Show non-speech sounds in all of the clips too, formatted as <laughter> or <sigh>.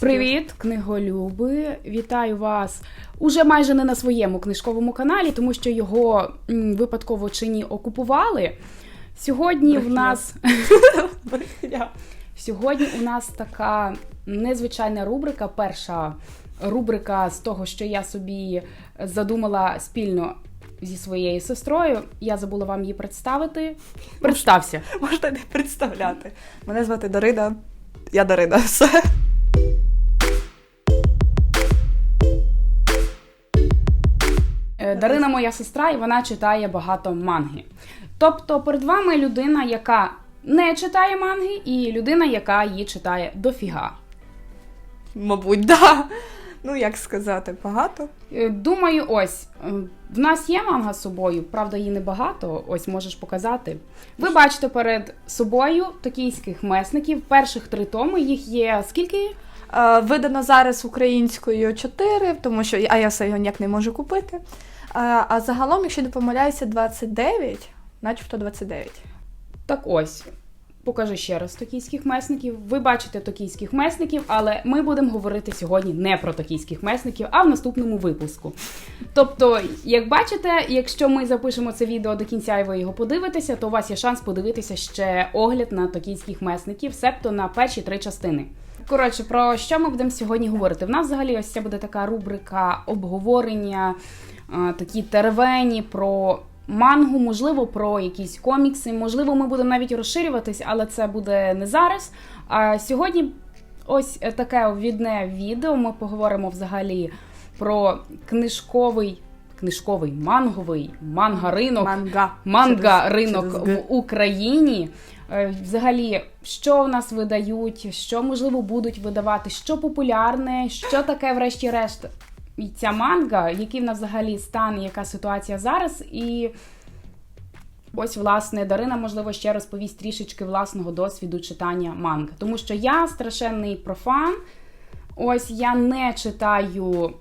Привіт, книголюби! Вітаю вас уже майже не на своєму книжковому каналі, тому що його м, випадково чи ні окупували. Сьогодні в нас <laughs> Брехня. сьогодні у нас така незвичайна рубрика. Перша рубрика з того, що я собі задумала спільно зі своєю сестрою. Я забула вам її представити. Представся. Можна не представляти. Мене звати Дарина. Я Дарина. <laughs> Все. Дарина моя сестра, і вона читає багато манги. Тобто перед вами людина, яка не читає манги, і людина, яка її читає дофіга. Мабуть, да. Ну, як сказати, багато. Е, Думаю, ось е, в нас є манга з собою, правда, її небагато. Ось можеш показати. Ви бачите перед собою токійських месників. Перших три томи їх є скільки? Е, видано зараз українською 4, тому що а я все його ніяк не можу купити. Е, а загалом, якщо не помиляюся, 29, начебто 29. Так ось. Покажи ще раз токійських месників. Ви бачите токійських месників, але ми будемо говорити сьогодні не про токійських месників, а в наступному випуску. Тобто, як бачите, якщо ми запишемо це відео до кінця і ви його подивитеся, то у вас є шанс подивитися ще огляд на токійських месників, себто на перші три частини. Коротше, про що ми будемо сьогодні говорити? В нас взагалі ось це буде така рубрика обговорення, такі теревені про мангу, можливо, про якісь комікси. Можливо, ми будемо навіть розширюватись, але це буде не зараз. А сьогодні ось таке відне відео. Ми поговоримо взагалі про книжковий, книжковий манговий манга-ринок Манга. манга ринок через в Україні. Е, Взагалі, що в нас видають, що можливо будуть видавати, що популярне, що таке, врешті-решт, і ця манга, який в нас взагалі стан, яка ситуація зараз, і ось власне Дарина, можливо, ще розповість трішечки власного досвіду читання манг. Тому що я страшенний профан. Ось я не читаю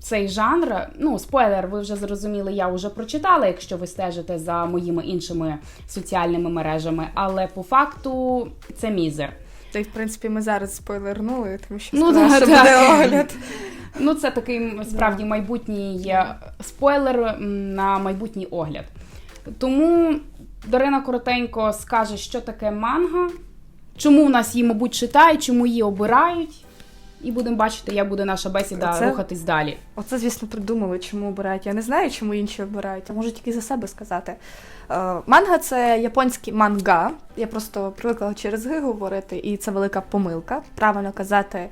цей жанр. Ну, спойлер, ви вже зрозуміли, я вже прочитала, якщо ви стежите за моїми іншими соціальними мережами. Але по факту це мізер. Та й в принципі ми зараз спойлернули, тому що Ну, сказали, да, що так. буде огляд. Ну, це такий справді майбутній е, спойлер на майбутній огляд. Тому Дарина коротенько скаже, що таке манга, чому в нас її, мабуть, читають, чому її обирають. І будемо бачити, як буде наша бесіда Це- рухатись далі. Оце, звісно, придумали, чому обирають. Я не знаю, чому інші обирають. Я можу тільки за себе сказати. Е, манга це японський манга. Я просто привикла через Г говорити, і це велика помилка. Правильно казати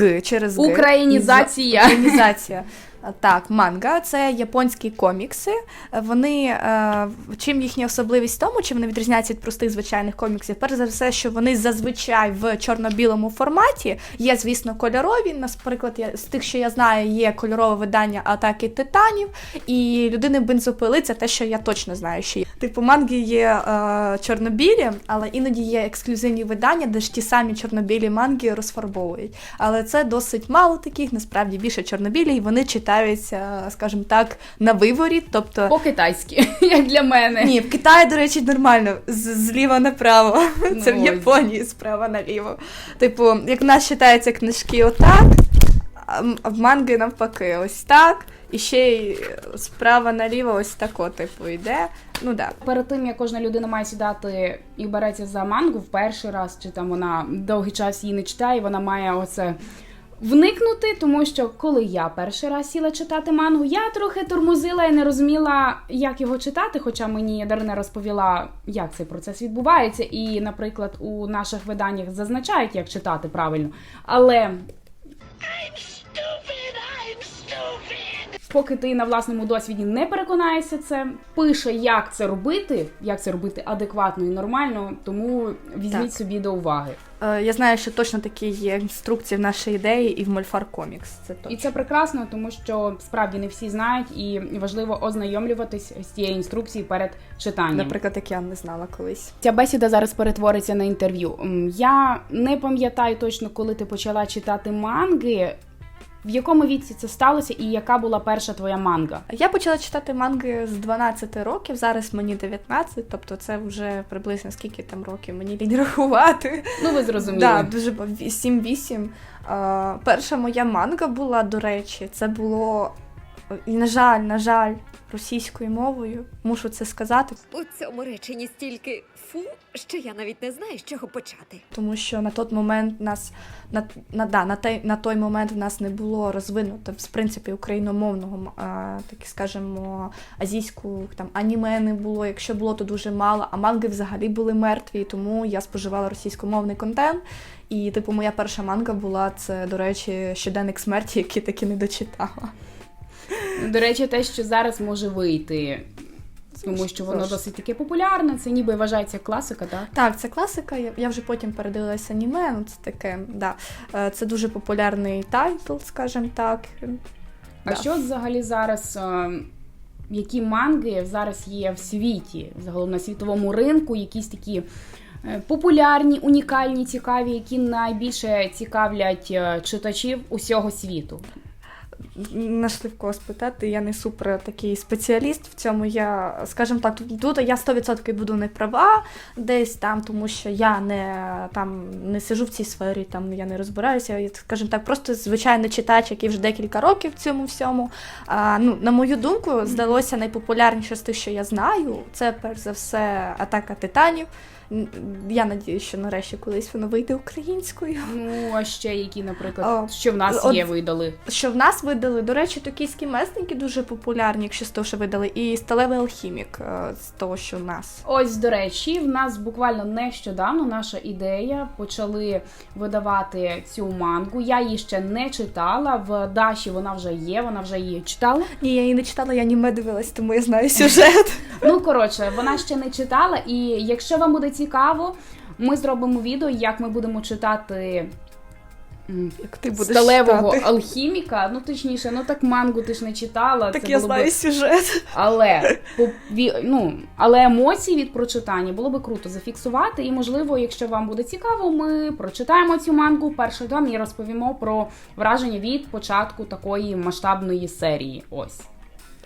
Г через Г. Українізація. Українізація. Так, манга це японські комікси. Вони е, чим їхня особливість в тому, чим вони відрізняються від простих звичайних коміксів. Перш за все, що вони зазвичай в чорно-білому форматі. Є, звісно, кольорові. Наприклад, я з тих, що я знаю, є кольорове видання атаки титанів і людини бензопили. Це те, що я точно знаю, що є. Типу, манги є е, чорнобілі, але іноді є ексклюзивні видання, де ж ті самі чорнобілі манги розфарбовують. Але це досить мало таких, насправді більше чорнобілі, і вони читаються, скажімо так, на виворі. Тобто, По-китайськи, <laughs> як для мене. ні, в Китаї, до речі, нормально, зліва направо. Це в Ну. Японії справа наліво. Типу, як в нас читаються книжки отак, а а в манги навпаки, ось так. І ще й справа наліво ось тако, типу, йде. Ну да. Перед тим як кожна людина має сідати і береться за мангу в перший раз, чи там вона довгий час її не читає, вона має оце вникнути, тому що коли я перший раз сіла читати мангу, я трохи тормозила і не розуміла, як його читати. Хоча мені Дарина розповіла, як цей процес відбувається, і, наприклад, у наших виданнях зазначають, як читати правильно. Але Поки ти на власному досвіді не переконаєшся це, пише, як це робити, як це робити адекватно і нормально, тому візьміть Так. собі до уваги. Е, я знаю, що точно такі є інструкції в нашій ідеї і в Мольфар Комікс. Це точно. І це прекрасно, тому що справді не всі знають, і важливо ознайомлюватись з цією інструкцією перед читанням. Наприклад, як я не знала колись. Ця бесіда зараз перетвориться на інтерв'ю. Я не пам'ятаю точно, коли ти почала читати манги. В якому віці це сталося, і яка була перша твоя манга? Я почала читати манги з 12 років, зараз мені 19, тобто це вже приблизно скільки там років мені лінь рахувати. Ну, ви зрозуміли. Да, дуже 7-8. Перша моя манга була, до речі, це було, і, на жаль, на жаль, російською мовою. Мушу це сказати, У цьому реченні стільки фу, що я навіть не знаю, з чого почати. тому що на той момент нас на, на, да, на, той, на той момент в нас не було розвинуто в принципі україномовного, а, так скажемо, азійську там аніме не було. Якщо було, то дуже мало. А манги взагалі були мертві, тому я споживала російськомовний контент. І, типу, моя перша манга була це, до речі, щоденник смерті, який таки не дочитала. До речі, те, що зараз може вийти, тому що воно досить таке популярне, це ніби вважається класика, так? Так, це класика. Я, вже потім передивилася аніме. Ну, це таке, да. Е, Це дуже популярний тайтл, скажімо так. А Да. що взагалі зараз? е, Які манги зараз є в світі, загалом на світовому ринку, якісь такі е, популярні, унікальні, цікаві, які найбільше цікавлять читачів усього світу? Нашли в кого спитати, я не супер такий спеціаліст в цьому. Я, скажімо так, тут я 100% буду не права десь там, тому що я не там не сижу в цій сфері, там я не розбираюся. Я, скажімо так, просто звичайний читач, який вже декілька років в цьому всьому. А, ну, на мою думку, здалося найпопулярніше з тих, що я знаю. Це перш за все атака титанів. Я надію, що нарешті колись воно вийде українською. Ну, а ще які, наприклад, О, що в нас от- є, видали. Що в нас видали, до речі, токійські месники дуже популярні, якщо з того, що видали, і сталевий алхімік е, з того, що в нас. Ось, до речі, в нас буквально нещодавно наша ідея почали видавати цю мангу. Я її ще не читала. В Даші вона вже є, вона вже її читала. Ні, я її не читала, я аніме дивилась, тому я знаю сюжет. Ну коротше, вона ще не читала, і якщо вам буде цікаво, ми зробимо відео, як ми будемо читати. Як ти будеш Сталевого читати. алхіміка, ну точніше, ну так мангу ти ж не читала. Так це я знаю би... сюжет. Але <laughs> по ну, але емоції від прочитання було би круто зафіксувати. І можливо, якщо вам буде цікаво, ми прочитаємо цю мангу перший том і розповімо про враження від початку такої масштабної серії. Ось.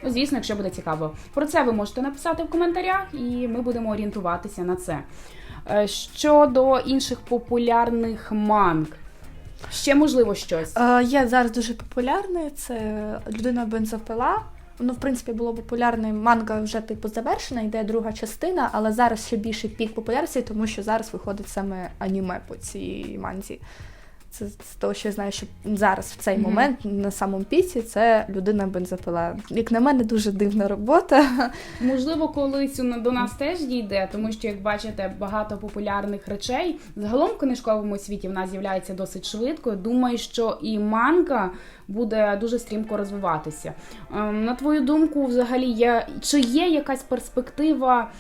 Ну, звісно, якщо буде цікаво. Про це ви можете написати в коментарях, і ми будемо орієнтуватися на це. Е, Щодо інших популярних манг, ще можливо щось. Е, є зараз дуже популярне, це людина бензопила. Воно, в принципі, було популярне. Манга вже типу завершена, йде друга частина, але зараз ще більше пік популярності, тому що зараз виходить саме аніме по цій манзі. Це з того, що я знаю, що зараз в цей Мгм. момент на самому піці це людина бензопила. Як на мене, дуже дивна робота. Можливо, колись до нас теж дійде, тому що, як бачите, багато популярних речей загалом в книжковому світі в нас з'являється досить швидко. Думаю, що і манга буде дуже стрімко розвиватися. Ем, На твою думку, взагалі, є чи є якась перспектива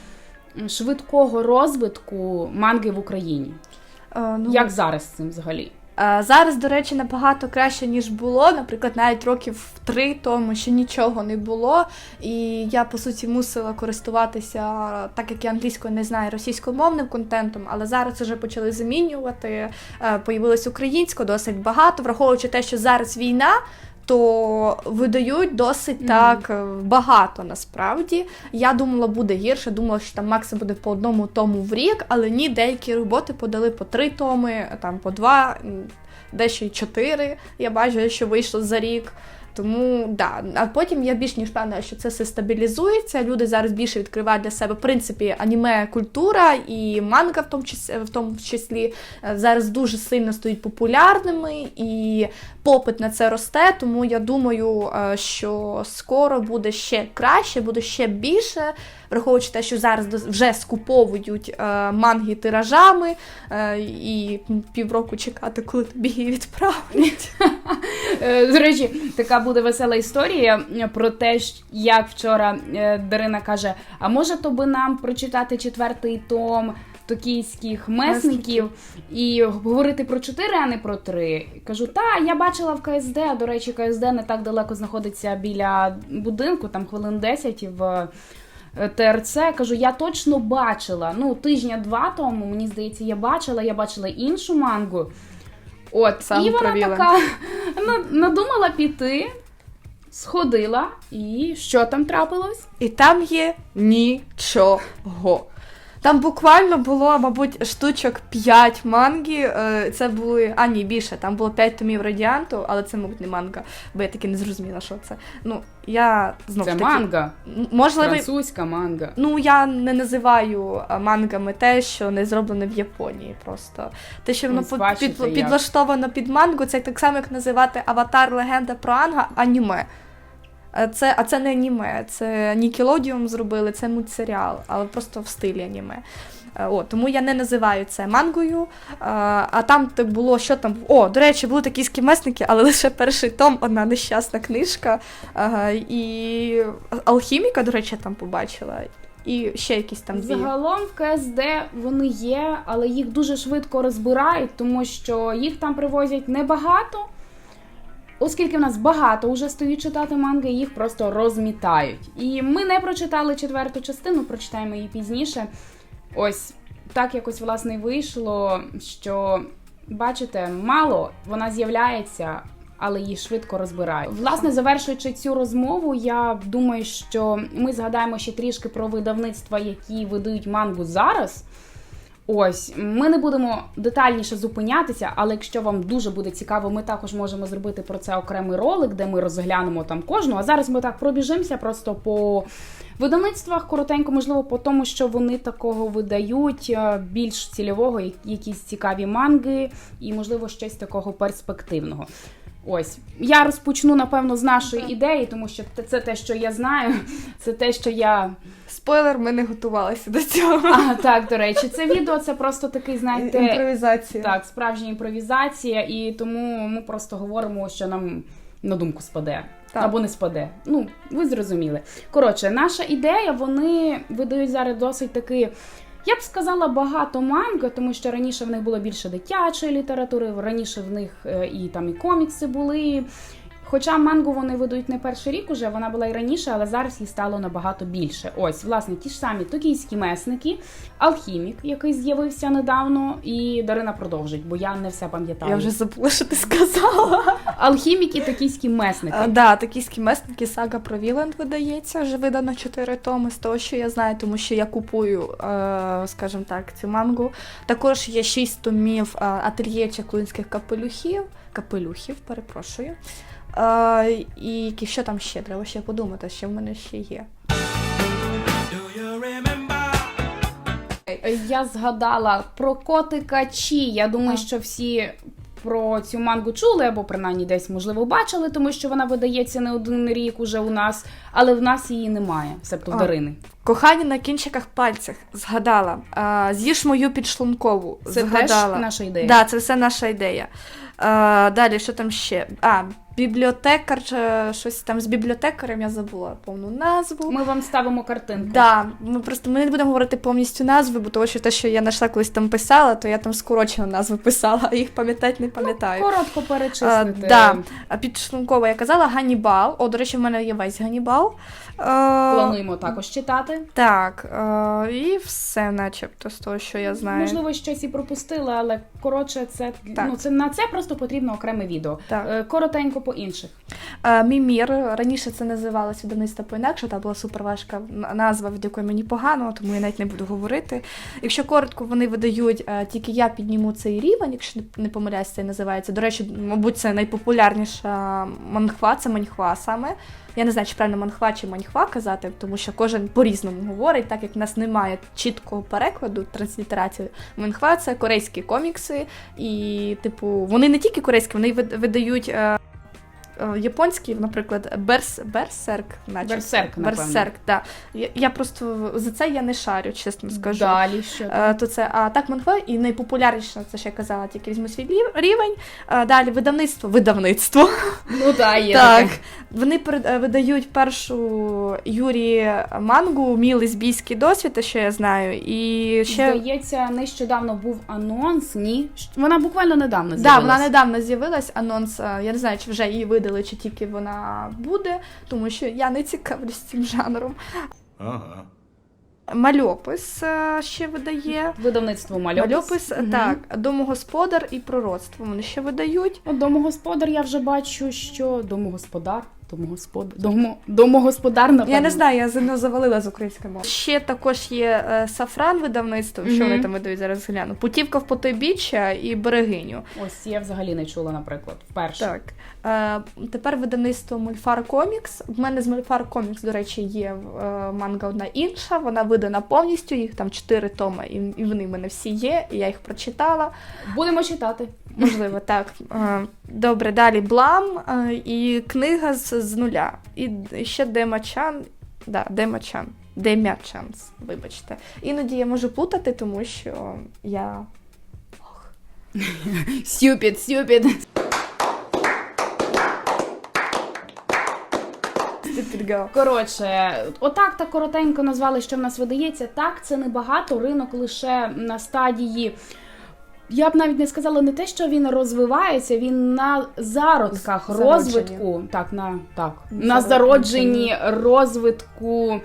швидкого розвитку манги в Україні? Е, ну, Як зараз з цим взагалі? Е, Зараз, до речі, набагато краще, ніж було. Наприклад, навіть років три тому ще нічого не було. І я, по суті, мусила користуватися, так як я англійською не знаю, російськомовним контентом, але зараз вже почали замінювати. Е, Появилось українсько досить багато, враховуючи те, що зараз війна. То видають досить Мгм. так е, багато насправді. Я думала, буде гірше, думала, що там Макси буде по одному тому в рік, але ні, деякі роботи подали по три томи, там по два, дещо й чотири. Я бачу, що вийшло за рік. Тому да, а потім я більш ніж впевнена, що це все стабілізується. Люди зараз більше відкривають для себе в принципі аніме культура і манга, в тому числі, в тому числі е, зараз дуже сильно стають популярними, і попит на це росте. Тому я думаю, е, що скоро буде ще краще, буде ще більше. Враховуючи те, що зараз вже скуповують е, манги тиражами, і півроку чекати, коли тобі її відправлять. <laughs> Е, До речі, така буде весела історія е, про те, як вчора е, Дарина каже: а може то би нам прочитати четвертий том токійських месників і говорити про чотири, а не про три. Кажу, та я бачила в КСД. а, До речі, КСД не так далеко знаходиться біля будинку, там хвилин 10 в. ТРЦ, кажу, я точно бачила. Ну, тижня-два тому, мені здається, я бачила, я бачила іншу мангу. От, сам і вона провіла. така Надумала піти, сходила, і що там трапилось? І там є нічого. Там буквально було, мабуть, штучок 5 манги. е, Це були. А, ні, більше. Там було 5 томів радіанту, але це, мабуть, не манга, бо я таки не зрозуміла, що це. Ну, я знову Це таки. манга, Можливо, французька манга. Ну, я не називаю мангами те, що не зроблено в Японії. Просто те, що воно по- бачите, під, підлаштовано під мангу, це так само, як називати Аватар Легенда про Анга аніме. Е, Це, а це не аніме, це Nickelodeon зробили, це мультсеріал, але просто в стилі аніме. Е, О, тому я не називаю це мангою. А, а там так було, що там. О, до речі, були такі скімесники, але лише перший том, одна нещасна книжка. Ага, і алхіміка, до речі, там побачила. І ще якісь там. Загалом в КСД вони є, але їх дуже швидко розбирають, тому що їх там привозять небагато. Оскільки в нас багато вже стоїть читати манги, їх просто розмітають. І ми не прочитали четверту частину, прочитаємо її пізніше. Ось так якось власне вийшло, що бачите, мало вона з'являється, але її швидко розбирають. Власне, завершуючи цю розмову, я думаю, що ми згадаємо ще трішки про видавництва, які видають мангу зараз. Ось, ми не будемо детальніше зупинятися, але якщо вам дуже буде цікаво, ми також можемо зробити про це окремий ролик, де ми розглянемо там кожну. А зараз ми так пробіжимося просто по видавництвах, коротенько, можливо, по тому, що вони такого видають, е, більш цільового, якісь цікаві манги, і, можливо, щось такого перспективного. Ось я розпочну напевно з нашої ідеї, тому що це те, що я знаю, <laughs> це те, що я Спойлер, ми не готувалися до цього. а, так, до речі, це відео це просто такий, знаєте, Імпровізація. так, справжня імпровізація, і тому ми просто говоримо, що нам на думку спаде. Так. Або не спаде. Ну, ви зрозуміли. Коротше, наша ідея, вони видають зараз досить таки. Я б сказала багато манга, тому що раніше в них було більше дитячої літератури, раніше в них е, і там і комікси були. Хоча мангу вони видають не перший рік уже, вона була і раніше, але зараз їх стало набагато більше. Ось, власне, ті ж самі токійські месники, алхімік, який з'явився недавно, і Дарина продовжить, бо я не все пам'ятаю. Я вже забула, що ти сказала. Алхімік і токійські месники. А, да, такі скімесники сага про Віланд видається. Вже видано 4 томи з того, що я знаю, тому що я купую, е, скажімо так, цю мангу. Також є 6 томів е, ательє чаклунських капелюхів. Капелюхів, перепрошую. Е, і які- що там ще? Треба ще подумати, що в мене ще є. Е, Я згадала про котика Чі. Я думаю, що всі про цю мангу чули, або принаймні десь можливо бачили, тому що вона видається не один рік уже у нас, але в нас її немає, себто в Дарини. Кохання на кінчиках пальцях. Згадала. Е, з'їж мою підшлункову. Це згадала. теж наша ідея. Да, це все наша ідея. Е, далі, що там ще? А, бібліотекар, е, щось там з бібліотекарем, я забула повну назву. Ми вам ставимо картинку. Да, ми просто ми не будемо говорити повністю назви, бо того, що те, що я знайшла колись там писала, то я там скорочено назви писала, а їх пам'ятати не пам'ятаю. Коротко А, перечислити. да. А підшлункова я казала Ганібал. О, до речі, в мене є весь Ганібал. Е, Плануємо також читати. Так, е, і все, начебто, з того, що я знаю. Можливо, щось і пропустили, але коротше, це Так. ну це на це просто потрібно окреме відео. Так. Е, Коротенько по інших. Е, Мімір раніше це називалося видавництво по-інакше, та була суперважка назва, від якої мені погано, тому я навіть не буду говорити. Якщо коротко, вони видають е, тільки я підніму цей рівень, якщо не- помиляюсь, це називається. До речі, мабуть, це найпопулярніша манхва, це манхва саме. Я не знаю, чи правильно манхва чи маньхва казати, тому що кожен по-різному говорить, так як в нас немає чіткого перекладу, транслітерації. Манхва це корейські комікси, і, типу, вони не тільки корейські, вони вид- видають. Е, Японський, наприклад, Берс, Берсерк, наче. Берсерк, напевно. Берсерк, так. Я, я просто за це я не шарю, чесно скажу. Далі що? Е, То це а так манхва, і найпопулярніше, це ще я казала, тільки візьму свій рівень. Е, Далі видавництво, видавництво. Ну да, є <laughs> Так, таке. вони видають першу Юрі мангу Мій лесбійський досвід, що я знаю. І ще Здається, нещодавно був анонс. Ні, вона буквально недавно да, вона недавно з'явилась анонс. Я не знаю, чи вже її видали, чи тільки вона буде, тому що я не цікавлюсь цим жанром. Ага. Мальопис е, ще видає. Видавництво мальопис. Мальопис, угу. так, домогосподар і пророцтво вони ще видають. Домогосподар я вже бачу, що домогосподар, домогосподар, домо, домогосподар, напевно. Я не знаю, я за- завалила з української мови. Ще також є е, Сафран видавництво, що вони там видають зараз гляну. Путівка в потойбіччя і берегиню. Ось я взагалі не чула, наприклад, вперше. Так. Е, тепер видавництво Мольфар Комікс. В мене з Мольфар Комікс, до речі, є е, манга одна інша. Вона видана повністю, їх там чотири томи, і, і вони в мене всі є, і я їх прочитала. Будемо читати. Можливо, так. Е, Добре, далі Блам е, і книга з, з нуля. І ще Демачан. Да, Демачан. Демячанс, вибачте. Іноді я можу плутати, тому що я. Стюпід, стюпід. <laughs> Stupid. Коротше, отак так коротенько назвали, що в нас видається. Так, це небагато. Ринок лише на стадії. Я б навіть не сказала не те, що він розвивається, він на зародках зародження. розвитку. Так, на так, На на зародженні. зародженні розвитку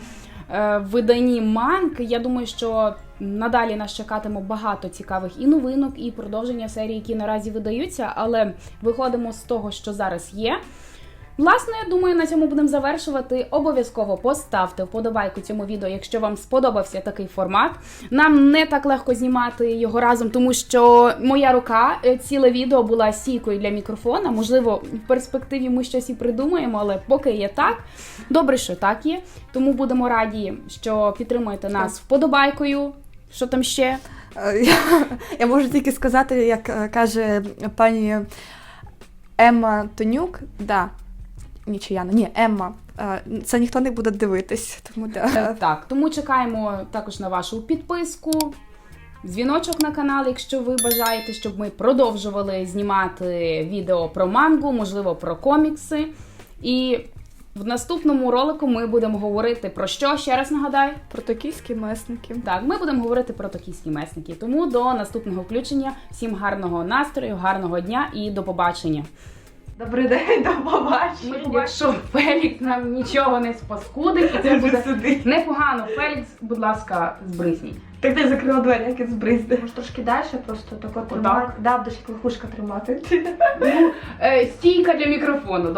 е, виданні манки. Я думаю, що надалі нас чекатиме багато цікавих і новинок, і продовження серії, які наразі видаються, але виходимо з того, що зараз є. Власне, я думаю, на цьому будемо завершувати. Обов'язково поставте вподобайку цьому відео, якщо вам сподобався такий формат. Нам не так легко знімати його разом, тому що моя рука е, ціле відео була сійкою для мікрофона. Можливо, в перспективі ми щось і придумаємо, але поки є так. Добре, що так є. Тому будемо раді, що підтримуєте нас вподобайкою. Що там ще? Е, <laughs> Я, я можу тільки сказати, як е, каже пані Емма Тонюк, да. Ні, чи ні, Емма. Е, Це ніхто не буде дивитись, тому да. Так, тому чекаємо також на вашу підписку, дзвіночок на канал, якщо ви бажаєте, щоб ми продовжували знімати відео про мангу, можливо, про комікси. І в наступному ролику ми будемо говорити про що? Ще раз нагадаю. Про токійські месники. Так, ми будемо говорити про токійські месники. Тому до наступного включення. Всім гарного настрою, гарного дня і до побачення. Добрий день, <laughs> до побачення. Якщо Фелікс нам нічого не спаскудить, і це буде сюди. непогано. Фелікс, будь ласка, збрисніть. Так ти закрила двері, як і збризди. Може трошки далі, просто тако тримати. Дав дощ як тримати. Ну, е, стійка для мікрофону.